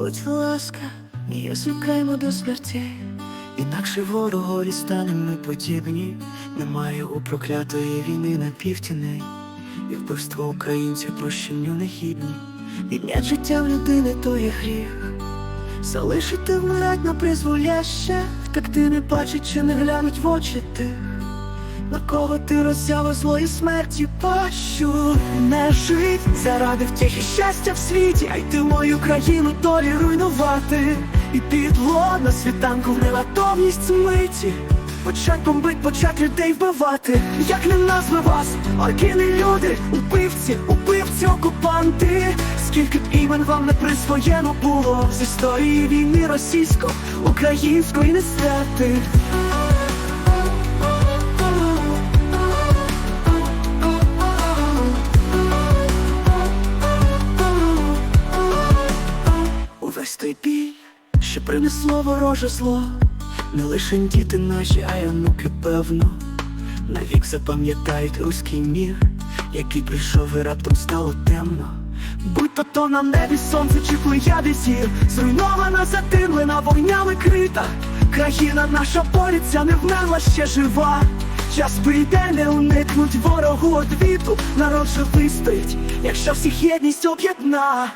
Будь ласка, не звикаємо до смерті, інакше ворогові станемо подібні. Немає у проклятої війни на півтіней, і вбивство українців прощенню не гідні. Віднять життя в людини то є гріх. Залишити вмирать на призволяще, втекти не бачить чи не глянуть в очі тих. На кого ти роззява злої смерті? Пащу Не жить заради втіхи щастя в світі, а йти в мою країну долі руйнувати. І підло на світанку в неватовність миті. Почать бомбить, почать людей вбивати. Як не назви вас, орки не люди, убивці, убивці, окупанти. Скільки б імен вам не присвоєно було З історії війни російсько-української не святи Бій, що принесло вороже зло, не лише діти наші, а й онуки, певно, навік запам'ятають руський мір, який прийшов і раптом стало темно. Будь то то на небі сонце чи плеяди зір, зруйнована, затимлена вогнями крита. Країна наша борється, не вмерла ще жива. Час прийде, не уникнуть ворогу одвіту. Народ же вистоїть, якщо всіх єдність об'єдна.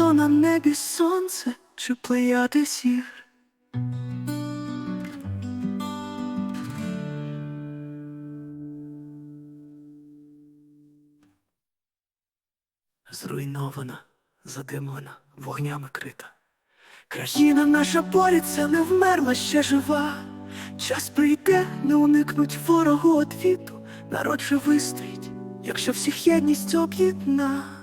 То на небі сонце чи плеяди зір. Зруйнована, задимлена, вогнями крита. Країна наша борється, не вмерла ще жива. Час прийде, не уникнуть ворогу одвіту. Народ же вистоїть, якщо всіх єдність об'єдна.